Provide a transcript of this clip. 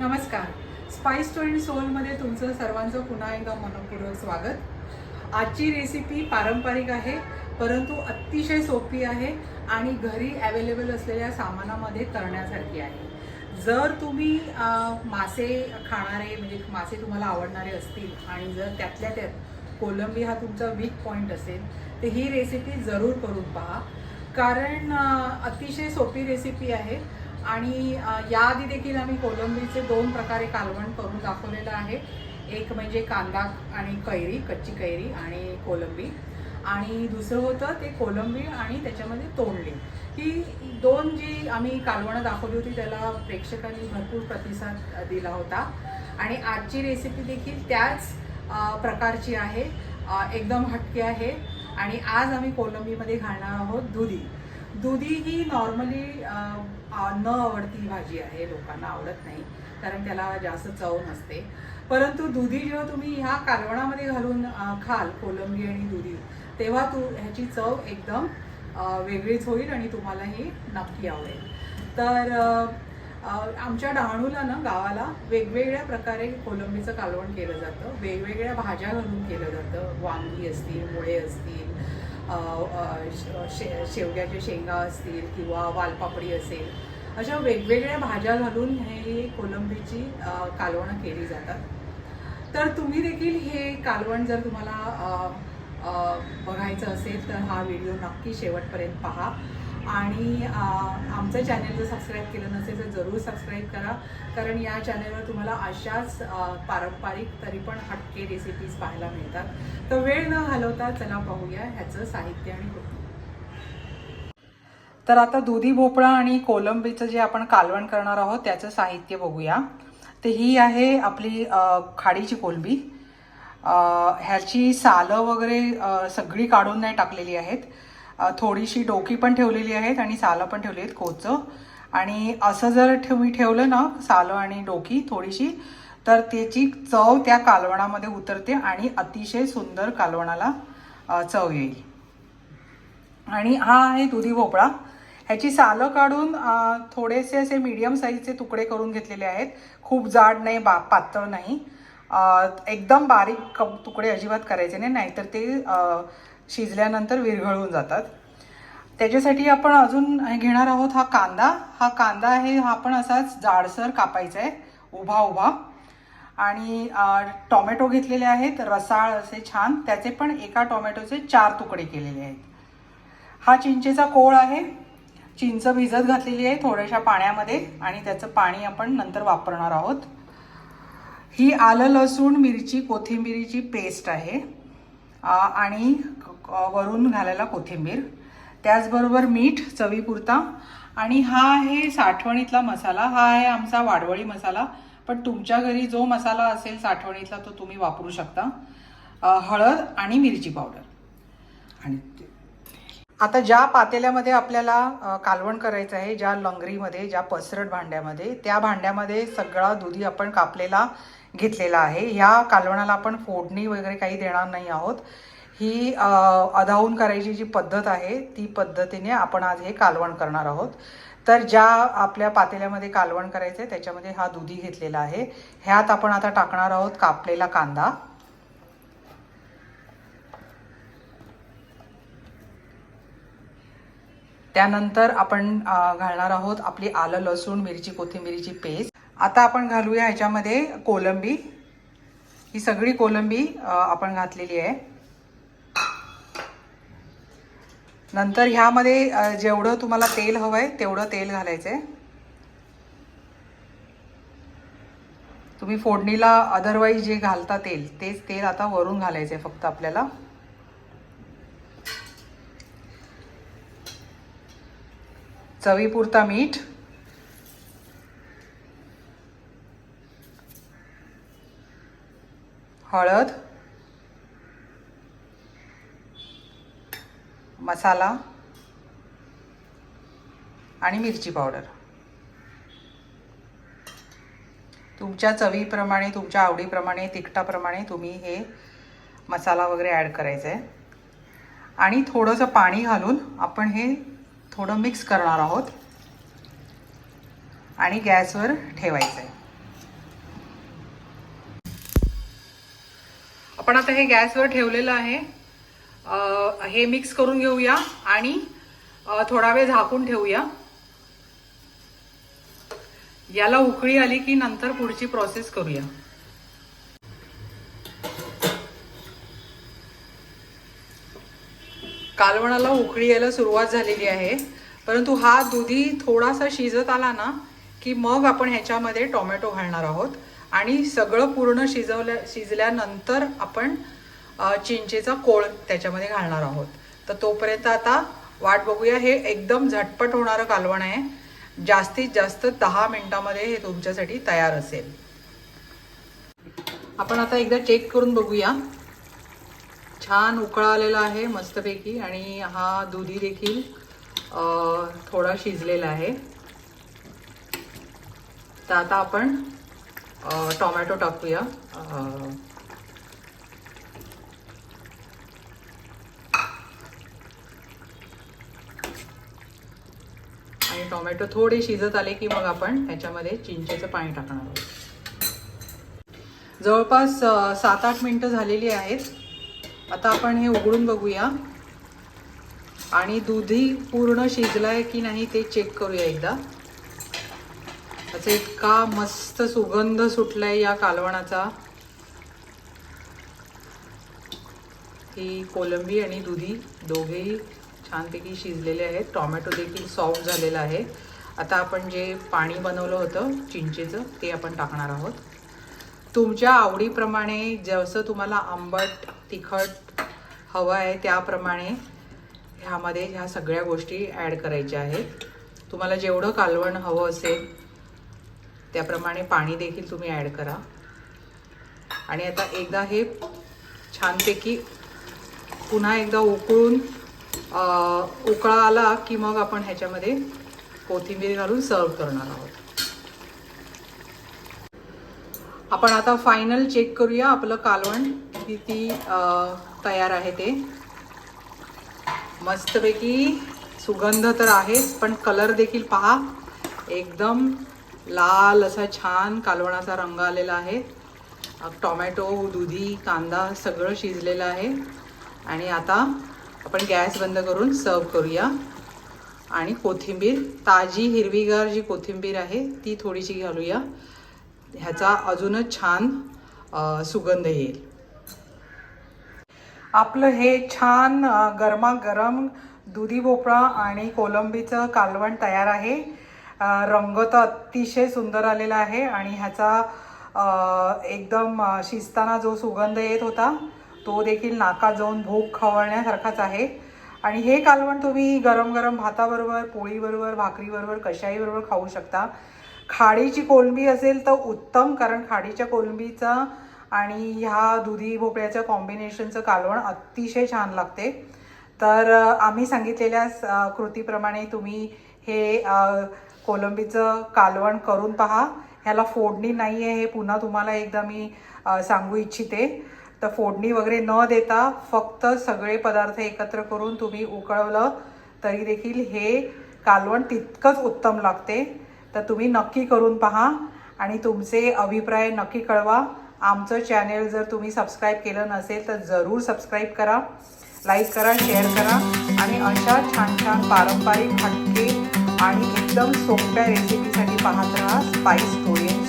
नमस्कार. Spice twenty सोलमध्ये तुमचं सर्वांचं पुन्हा एकदा मनपूर्वक स्वागत. आजची रेसिपी पारंपरिक आहे परंतु अतिशय सोपी आहे आणि घरी अवेलेबल असलेल्या सामानामध्ये करण्यासारखी आहे. जर तुम्ही मासे खाणारे म्हणजे मासे तुम्हाला आवडणारे असतील आणि जर त्यातल्या त्यात कोलंबी हा तुमचा वीक पॉईंट असेल तर ही रेसिपी जरूर करून पहा. कारण अतिशय सोपी रेसिपी आहे. आणि याआधी देखील आम्ही कोलंबीचे दोन प्रकारे कालवण करून दाखवलेलं आहे. एक म्हणजे कांदा आणि कैरी कच्ची कैरी आणि कोलंबी. आणि दुसरं होतं ते कोलंबी आणि त्याच्यामध्ये तोंडली. ही दोन जी आम्ही कालवणं दाखवली होती त्याला प्रेक्षकांनी भरपूर प्रतिसाद दिला होता. आणि आजची रेसिपी देखील त्याच प्रकारची आहे. एकदम हटके आहे. आणि आज आम्ही कोलंबीमध्ये घालणार आहोत दुधी. दुधी ही नॉर्मली न आवडती भाजी आहे लोकांना आवडत नाही कारण त्याला जास्त चव नसते. परंतु दुधी जेव्हा तुम्ही ह्या कालवणामध्ये घालून खाल कोलंबी आणि दुधी तेव्हा तू ह्याची चव एकदम वेगळीच होईल आणि तुम्हाला ही नक्की आवडेल. तर आमच्या डहाणूला ना गावाला वेगवेगळ्या प्रकारे कोलंबीचं कालवण केलं जातं वेगवेगळ्या भाज्या घालून केलं जातं. वांगी असतील मुळे असतील शे शेवग्याच्या शेंगा असतील किंवा वालपापडी असेल अशा वेगवेगळ्या भाज्या घालून हे कोलंबीची कालवणं केली जातात. तर तुम्ही देखील हे कालवण जर तुम्हाला बघायचं असेल तर हा व्हिडिओ नक्की शेवटपर्यंत पहा. आणि आमचं चॅनल जर सबस्क्राईब केलं नसेल तर जरूर सबस्क्राईब करा. कारण या चॅनलवर तुम्हाला अशाच पारंपरिक तरी पण हटके रेसिपीज पाहायला मिळतात. तर वेळ न घालवता चला पाहूया ह्याचं साहित्य आणि कृती तर आता दुधी भोपळा आणि कोलंबीचं जे आपण कालवण करणार आहोत त्याचं साहित्य बघूया. तर ही आहे आपली खाडीची कोलंबी. ह्याची सालं वगैरे सगळी काढून नाही टाकलेली आहेत. थोडीशी डोकी पण ठेवलेली आहेत आणि सालं पण ठेवली आहेत कोचं. आणि असं जर ठेवी ठेवलं ना सालं आणि डोकी थोडीशी तर त्याची चव त्या कालवणामध्ये उतरते आणि अतिशय सुंदर कालवणाला चव येईल. आणि हा आहे दुधी भोपळा. ह्याची सालं काढून थोडेसे असे मीडियम साईजचे तुकडे करून घेतलेले आहेत. खूप जाड नाही बा पातळ नाही. एकदम बारीक तुकडे अजिबात करायचे नाही नाहीतर ते शिजल्यानंतर विरघळून जातात. त्याच्यासाठी आपण अजून हे घेणार आहोत हा कांदा. हा कांदा आहे हा आपण असाच जाडसर कापायचा आहे. उभा उभा. आणि टोमॅटो घेतलेले आहेत. रसाळ असे छान. त्याचे पण एका टोमॅटोचे चार तुकडे केलेले आहेत. हा चिंचेचा कोळ आहे. चिंच भिजत घातलेली आहे थोड्याशा पाण्यामध्ये आणि त्याचं पाणी आपण नंतर वापरणार आहोत. ही आलं लसूण मिरची कोथिंबिरीची पेस्ट आहे. आणि वरून घालायला कोथिंबीर. त्याचबरोबर मीठ चवीपुरता. आणि हा आहे साठवणीतला मसाला. हा आहे आमचा वाडवळी मसाला. पण तुमच्या घरी जो मसाला असेल साठवणीतला तो तुम्ही वापरू शकता. हळद आणि मिरची पावडर. आणि आता ज्या पातेल्यामध्ये आपल्याला कालवण करायचं आहे ज्या लंगरीमध्ये ज्या पसरट भांड्यामध्ये त्या भांड्यामध्ये सगळा दुधी आपण कापलेला घेतलेला आहे. या कालवणाला आपण फोडणी वगैरे काही देणार नाही आहोत. ही अधावून करायची जी पद्धत आहे ती पद्धतीने आपण आज हे कालवण करणार आहोत. तर ज्या आपल्या पातेल्यामध्ये कालवण करायचं आहे त्याच्यामध्ये हा दुधी घेतलेला आहे. ह्यात आपण आता टाकणार आहोत कापलेला कांदा. त्यानंतर आपण घालणार आहोत आपली आलं लसूण मिरची कोथिंबिरीची पेस्ट. आता आपण घालूया ह्याच्यामध्ये कोलंबी. ही सगळी कोलंबी आपण घातलेली आहे. नंतर ह्यामध्ये जेवढं तुम्हाला तेल हवं आहे तेवढं तेल घालायचं आहे तुम्ही फोडणीला अदरवाईज जे घालता तेल तेच तेल आता वरून घालायचं आहे फक्त आपल्याला. चवीपुरता मीठ. हळद मसाला आणि मिरची पावडर. तुमच्या चवीप्रमाणे तुमच्या आवडीप्रमाणे तिखटाप्रमाणे तुम्ही हे मसाला वगैरे ॲड करायचं आहे आणि थोडंसं पाणी घालून आपण हे थोडं मिक्स करणार आहोत. आणि गॅसवर ठेवायचं आहे आपण आता हे गॅसवर ठेवलेलं आहे. हे मिक्स करून घेऊया आणि थोडा वेळ झाकून ठेवूया. याला उकळी आली की नंतर पुढची प्रोसेस करूया. कालवणाला उकळी यायला सुरुवात झालेली आहे. परंतु हा दुधी थोडासा शिजत आला ना की मग आपण ह्याच्यामध्ये टोमॅटो घालणार आहोत. आणि सगळं पूर्ण शिजवल्या शिजल्यानंतर आपण चिंचेचा कोळ त्याच्यामध्ये घालणार आहोत. तर तोपर्यंत आता वाट बघूया. हे एकदम झटपट होणारं कालवण आहे. जास्तीत जास्त दहा मिनिटामध्ये हे तुमच्यासाठी तयार असेल. आपण आता एकदा चेक करून बघूया. छान उकळा आलेला आहे मस्तपैकी आणि हा दुधी देखील थोडा शिजलेला आहे. तर आता आपण टोमॅटो टाकूया. आणि टोमॅटो थोडे शिजत आले की मग आपण ह्याच्यामध्ये चिंचेचं पाणी टाकणार आहोत. जवळपास सात आठ मिनटं झालेली आहेत. आता आपण हे उघडून बघूया. आणि दुधी पूर्ण शिजलाय की नाही ते चेक करूया एकदा. त्याचा इतका मस्त सुगंध सुटलाय या कालवणाचा. ही कोलंबी आणि दुधी दोघेही छानपैकी शिजलेले आहेत. टोमॅटो देखील सॉफ्ट झालेला आहे. आता आपण जे पाणी बनवलं होतं चिंचेचं ते आपण टाकणार आहोत. तुमच्या आवडीप्रमाणे जसं तुम्हाला आंबट तिखट हवं आहे त्याप्रमाणे ह्यामध्ये ह्या सगळ्या गोष्टी ॲड करायच्या आहेत. तुम्हाला जेवढं कालवण हवं असेल त्याप्रमाणे पाणी देखील तुम्ही ॲड करा. आणि आता एकदा हे छानपैकी पुन्हा एकदा उकळून उकळा आला की मग आपण ह्याच्यामध्ये कोथिंबीर घालून सर्व करणार आहोत. आपण आता फायनल चेक करूया आपलं कालवण किती तयार आहे ते. मस्तपैकी सुगंध तर आहेच पण कलर देखील पहा. एकदम लाल असा छान कालवणाचा रंग आलेला आहे. टोमॅटो दुधी कांदा सगळं शिजलेलं आहे. आणि आता आपण गॅस बंद करून सर्व करूया. आणि कोथिंबीर ताजी हिरवीगार जी कोथिंबीर आहे ती थोडीशी घालूया. ह्याचा अजूनच छान सुगंध येईल. आपलं हे छान गरमागरम दुधी भोपळा आणि कोलंबीचं कालवण तयार आहे. रंग तर अतिशय सुंदर आलेला आहे आणि ह्याचा एकदम शिजताना जो सुगंध येत होता तो देखील नाका जाऊन भूक खवळण्यासारखाच आहे. आणि हे कालवण तुम्ही गरम गरम भाताबरोबर पोळीबरोबर भाकरीबरोबर कशाईबरोबर खाऊ शकता. खाडीची कोलंबी असेल तर उत्तम कारण खाडीच्या कोलंबीचा आणि ह्या दुधी भोपळ्याच्या कॉम्बिनेशनचं कालवण अतिशय छान लागते. तर आम्ही सांगितलेल्या कृतीप्रमाणे तुम्ही हे कोलंबीचं कालवण करून पहा. ह्याला फोडणी नाही आहे हे पुन्हा तुम्हाला एकदा मी सांगू इच्छिते. तर फोडणी वगैरे न देता फक्त सगळे पदार्थ एकत्र करून तुम्ही उकळवलं तरी देखील हे कालवण तितकंच उत्तम लागते. तर तुम्ही नक्की करून पहा आणि तुमचे अभिप्राय नक्की कळवा. आमचं चॅनेल जर तुम्ही सबस्क्राईब केलं नसेल तर जरूर सबस्क्राईब करा लाईक करा शेअर करा आणि अशा छान छान पारंपरिक हटके आणि एकदम सोप्या रेसिपीसाठी पाहत राहा स्पाइस कोरियन